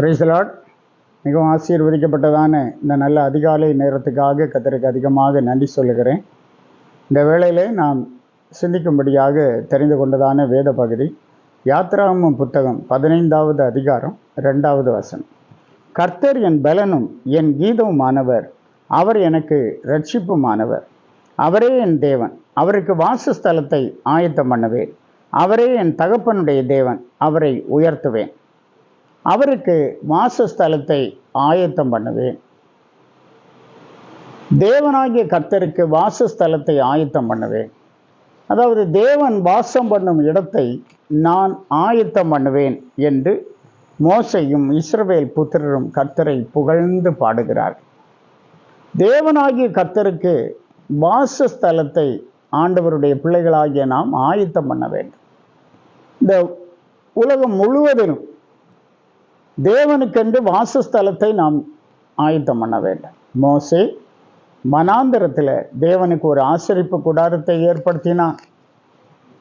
பிரைசலாட் மிகவும் ஆசீர்வதிக்கப்பட்டதான இந்த நல்ல அதிகாலை நேரத்துக்காக கத்தருக்கு அதிகமாக நன்றி சொல்லுகிறேன். இந்த வேளையில் நாம் சிந்திக்கும்படியாக தெரிந்து கொண்டதான வேத பகுதி யாத்ராமம் புத்தகம் பதினைந்தாவது அதிகாரம் ரெண்டாவது வசனம். கர்த்தர் என் பலனும் என் கீதவுமானவர் அவர் எனக்கு ரட்சிப்புமானவர் அவரே என் தேவன் அவருக்கு வாசஸ்தலத்தை ஆயத்தம் பண்ணுவேன். அவரே என் தகப்பனுடைய தேவன் அவரை உயர்த்துவேன். அவருக்கு வாசஸ்தலத்தை ஆயத்தம் பண்ணுவேன். தேவனாகிய கர்த்தருக்கு வாசஸ்தலத்தை ஆயத்தம் பண்ணுவேன். அதாவது தேவன் வாசம் பண்ணும் இடத்தை நான் ஆயத்தம் பண்ணுவேன் என்று மோசையும் இஸ்ரவேல் புத்திரரும் கர்த்தரை புகழ்ந்து பாடுகிறார். தேவனாகிய கர்த்தருக்கு வாசஸ்தலத்தை ஆண்டவருடைய பிள்ளைகளாகிய நாம் ஆயத்தம் பண்ண வேண்டும். இந்த உலகம் முழுவதிலும் தேவனுக்கென்று வாசஸ்தலத்தை நாம் ஆயத்தம் பண்ண வேண்டும். மோசே மனாந்தரத்தில் தேவனுக்கு ஒரு ஆசரிப்பு கூடாரத்தை ஏற்படுத்தினான்.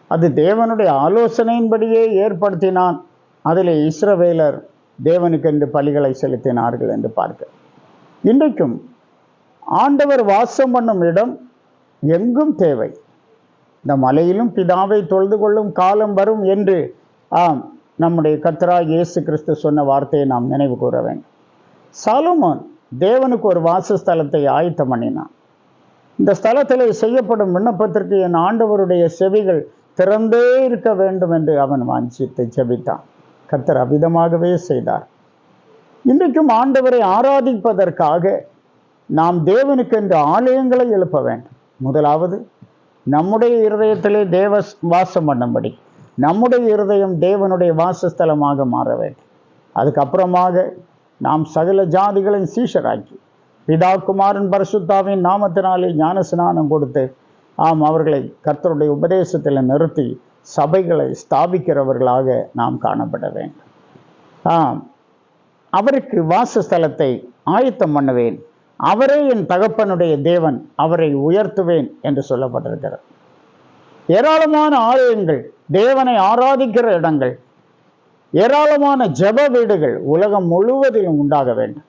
அது தேவனுடைய ஆலோசனையின்படியே ஏற்படுத்தினான். அதில் இஸ்ரவேலர் தேவனுக்கென்று பலிகளை செலுத்தினார்கள் என்று பார்க்க. இன்றைக்கும் ஆண்டவர் வாசம் பண்ணும் இடம் எங்கும் தேவை. இந்த மலையிலும் பிதாவை தொழுது கொள்ளும் காலம் வரும் என்று ஆம் நம்முடைய கத்ரா இயேசு கிறிஸ்து சொன்ன வார்த்தையை நாம் நினைவு கூற வேண்டும். சாலமோன் தேவனுக்கு ஒரு வாசஸ்தலத்தை ஆயத்தம் பண்ணினான். இந்த ஸ்தலத்தில் செய்யப்படும் விண்ணப்பத்திற்கு என் ஆண்டவருடைய செவிகள் திறந்தே இருக்க வேண்டும் என்று அவன் வாஞ்சித்து ஜபித்தான். கர்த்தர் அவ்விதமாகவே செய்தார். இன்றைக்கும் ஆண்டவரை ஆராதிப்பதற்காக நாம் தேவனுக்கென்று ஆலயங்களை எழுப்ப வேண்டும். முதலாவது நம்முடைய இருதயத்திலே தேவ வாசம் பண்ணும்படி. நம்முடைய இருதயம் தேவனுடைய வாசஸ்தலமாக மாற வேண்டும். அதுக்கப்புறமாக நாம் சகல ஜாதிகளின் சீஷராக்கி பிதா குமாரன் பரிசுத்தாவின் நாமத்தினாலே ஞான ஸ்நானம் கொடுத்து ஆம் அவர்களை கர்த்தருடைய உபதேசத்தில் நிறுத்தி சபைகளை ஸ்தாபிக்கிறவர்களாக நாம் காணப்பட வேண்டும். ஆம் அவருக்கு வாசஸ்தலத்தை ஆயத்தம் பண்ணுவேன். அவரே என் தகப்பனுடைய தேவன் அவரை உயர்த்துவேன் என்று சொல்லப்பட்டிருக்கிறார் ஏராளமான ஆலயங்கள் தேவனை ஆராதிக்கிற இடங்கள் ஏராளமான ஜெப வீடுகள் உலகம் முழுவதிலும் உண்டாக வேண்டும்.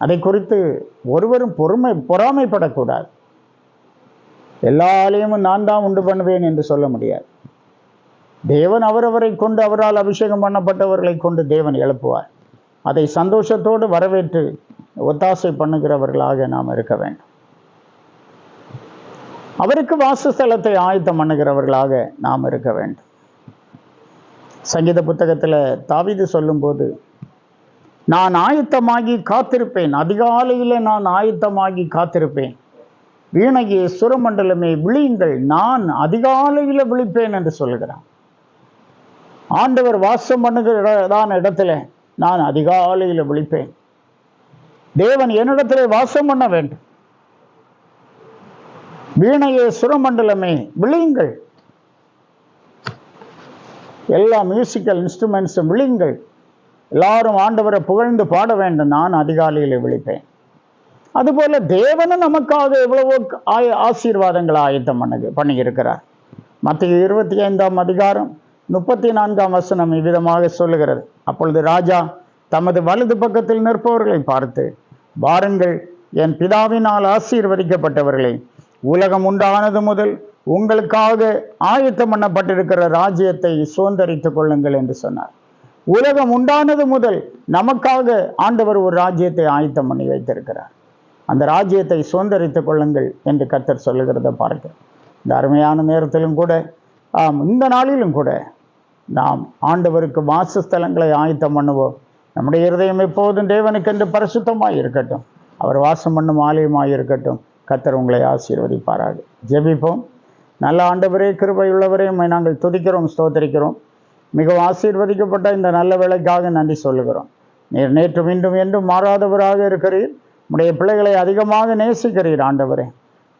அதை குறித்து ஒருவரும் பொறுமை பொறாமைப்படக்கூடாது. எல்லா ஆலயமும் நான் தான் உண்டு பண்ணுவேன் என்று சொல்ல முடியாது. தேவன் அவரவரை கொண்டு அவரால் அபிஷேகம் பண்ணப்பட்டவர்களை கொண்டு தேவன் எழுப்புவார். அதை சந்தோஷத்தோடு வரவேற்று ஒத்தாசை பண்ணுகிறவர்களாக நாம் இருக்க வேண்டும். அவருக்கு வாசஸ்தலத்தை ஆயத்தம் பண்ணுகிறவர்களாக நாம் இருக்க வேண்டும். சங்கீத புத்தகத்தில் தாவிது சொல்லும்போது நான் ஆயத்தமாகி காத்திருப்பேன். அதிகாலையில் நான் ஆயத்தமாகி காத்திருப்பேன். வீணையே சுரமண்டலமே விழியுங்கள். நான் அதிகாலையில் விழிப்பேன் என்று சொல்கிறான் ஆண்டவர் வாசம் பண்ணுகிறதான இடத்துல நான் அதிகாலையில் விழிப்பேன். தேவன் என்னிடத்திலே வாசம் பண்ண வேண்டும். வீணையே சுரமண்டலமே விழியுங்கள் எல்லா மியூசிக்கல் இன்ஸ்ட்ருமெண்ட்ஸும் விழியுங்கள் எல்லாரும் ஆண்டவரை புகழ்ந்து பாட வேண்டும். நான் அதிகாலையில் விழிப்பேன். அதுபோல தேவனும் நமக்காக எவ்வளவோ ஆய ஆசீர்வாதங்களை ஆயத்தம் பண்ணு பண்ணியிருக்கிறார். மத்திய இருபத்தி ஐந்தாம் அதிகாரம் முப்பத்தி நான்காம் வசனம் இவ்விதமாக சொல்லுகிறது. அப்பொழுது ராஜா தமது வலது பக்கத்தில் நிற்பவர்களை பார்த்து வாருங்கள் என் பிதாவினால் ஆசீர்வதிக்கப்பட்டவர்களை உலகம் உண்டானது முதல் உங்களுக்காக ஆயத்தம் பண்ணப்பட்டிருக்கிற ராஜ்யத்தை சுதந்திரித்துக் கொள்ளுங்கள் என்று சொன்னார். உலகம் உண்டானது முதல் நமக்காக ஆண்டவர் ஒரு ராஜ்யத்தை ஆயத்தம் பண்ணி வைத்திருக்கிறார். அந்த ராஜ்யத்தை சுதந்திரித்துக் கொள்ளுங்கள் என்று கத்தர் சொல்லுகிறத பார்க்கிறோம் இந்த அருமையான நேரத்திலும் கூட ஆம் இந்த நாளிலும் கூட நாம் ஆண்டவருக்கு வாசஸ்தலங்களை ஆயத்தம் பண்ணுவோம். நம்முடைய இருதயம் எப்போதும் தேவனுக்கென்று பரிசுத்தமாக இருக்கட்டும். அவர் வாசம் பண்ணும் ஆலயமாக இருக்கட்டும். கத்தர் உங்களை ஆசீர்வதிப்பாராக. ஜெபிப்போம். நல்ல ஆண்டவரே கிருபையுள்ளவரே உண்மை நாங்கள் துதிக்கிறோம் ஸ்தோத்தரிக்கிறோம். மிகவும் ஆசீர்வதிக்கப்பட்ட இந்த நல்ல வேலைக்காக நன்றி சொல்லுகிறோம். நீர் நேற்று மீண்டும் என்றும் மாறாதவராக இருக்கிறீர். உடைய பிள்ளைகளை அதிகமாக நேசிக்கிறீர் ஆண்டவரே.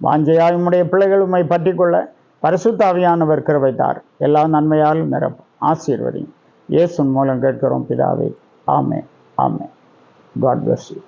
வாஞ்சையாய் உடைய பிள்ளைகள் உம்மை பற்றிக்கொள்ள பரிசுத்தாவியானவர் கிருபைத்தார். எல்லா நன்மையாலும் நிரப்பும். ஆசீர்வதியும். இயேசுன் மூலம் கேட்கிறோம் பிதாவே. ஆமே ஆமே காட் பிளஸ் யூ